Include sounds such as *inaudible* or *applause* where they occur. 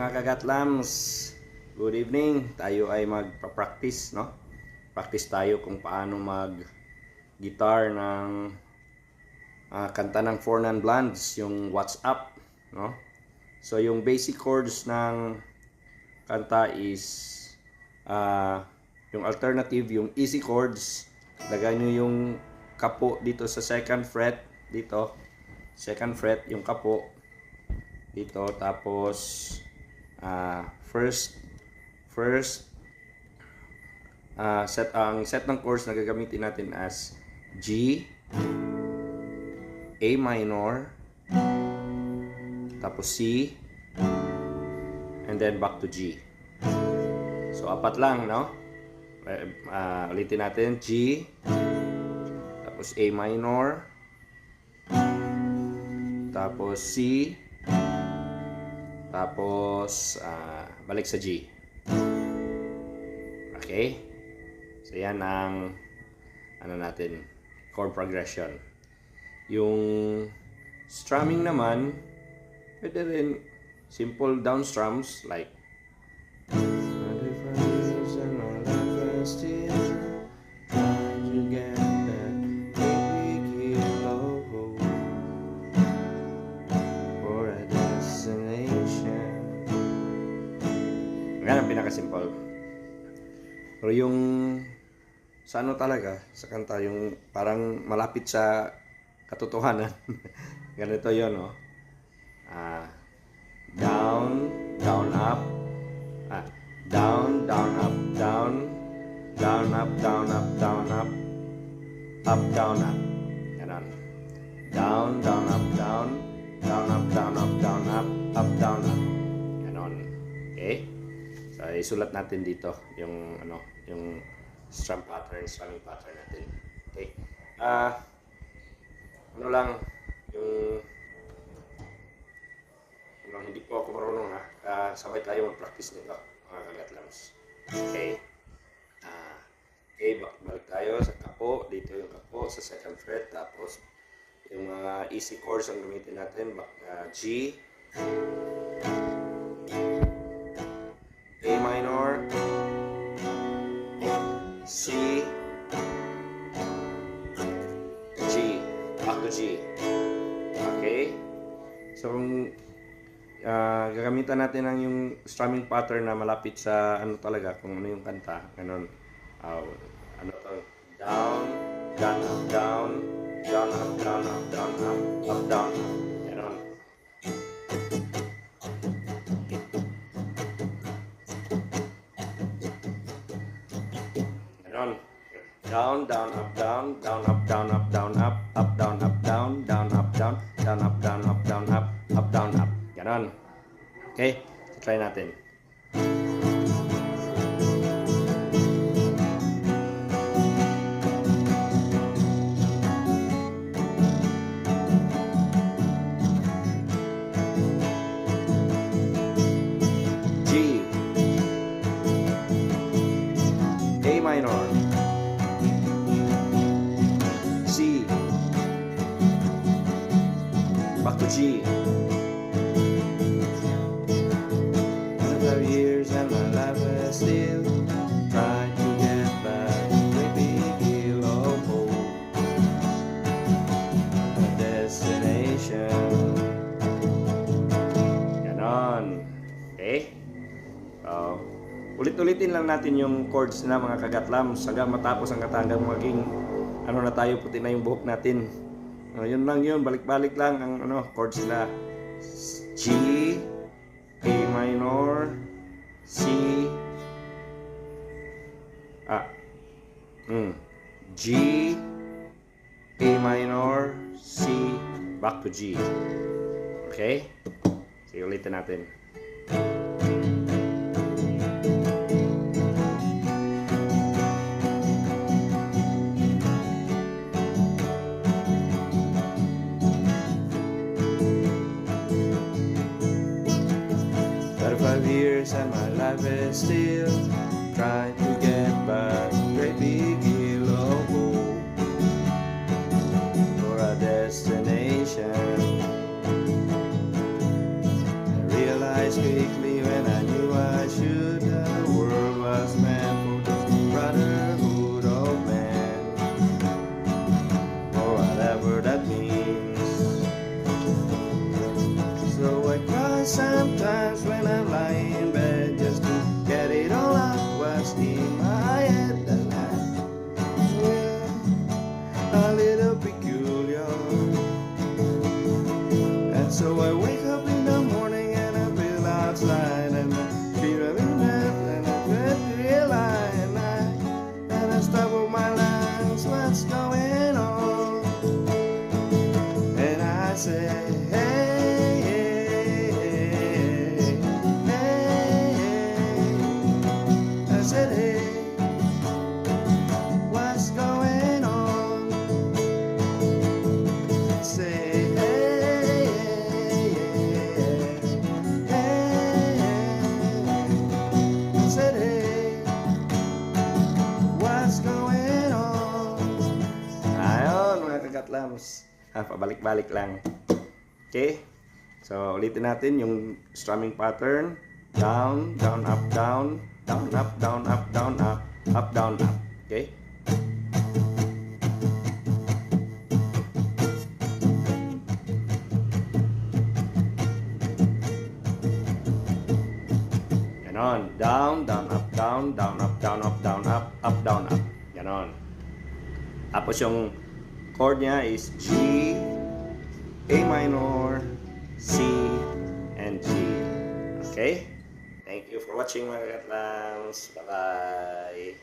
mga kagatlams. Good evening. Tayo ay magpa-practice, no? Practice tayo kung paano mag-guitar ng ah, kanta ng Four Non Blondes, yung What's Up, no? So yung basic chords ng kanta is ah, yung alternative, yung easy chords. Lagay nyo yung kapo dito sa second fret, dito. Second fret, yung kapo dito tapos ah, first first ah, set ang set ng chords na gagamitin natin as G A minor tapos C and then back to G. So apat lang no? Ah, ulitin natin G tapos A minor tapos C tapos, ah, balik sa G. Okay? So, yan ang, ano natin, chord progression. Yung strumming naman, pwede rin simple down strums like pinaka-simple. Pero yung sa ano talaga, sa kanta, yung parang malapit sa katotohanan. *laughs* Ganito yon no? Ah, down, down, up. Ah, down, down, up, down. Down, up, down, up, down, up. Up, down, up. Ganon. Down, down, up, down. Down, up, down, up, down, up. Up, down, up. Ganon. Okay? So, isulat natin dito yung ano, yung strum pattern, strumming pattern natin. Okay? Ah, ano lang, yung ano, hindi po ako marunong ha. Ah, sabay tayo mag-practice nito, mga kagatlams. Okay? Ah, okay, balik tayo sa kapo. Dito yung kapo sa second fret. Tapos, yung mga easy chords ang gamitin natin. Ah, G, C, G, back to G. Okay? So, kung ah, gagamitan natin ang yung strumming pattern na malapit sa ano talaga, kung ano yung kanta, ganun. Ah, ano to? Down, down, up, down, down, up, down, up, down, up, up, down, Ganon. Down, down, up, down, down, up, down, up, down, up, up, down, up, down, down, up, down, down, up, down, up, down, up, up, down, up. Ganon. Okay? Try natin. Okay? So, ulit-ulitin lang natin yung chords na mga kagatlam hanggang matapos ang hanggang maging ano na tayo puti na yung buhok natin. Uh, yun lang yun, balik-balik lang ang ano chords na G, A minor, C, ah, mm, G, A minor, C, back to G. Okay? Sige, ulitin natin. Years and my life is still trying kagatlams. Ah, pabalik-balik lang. Okay? So, ulitin natin yung strumming pattern. Down, down, up, down. Down, up, down, up, down, up. Up, down, up. Okay? Ganon. Down, down, up, down, down, up, down, up, down, up, up, down, up. Ganon. Tapos yung chord niya is G, A minor, C, and G. Okay? Thank you for watching mga katlams. Bye-bye.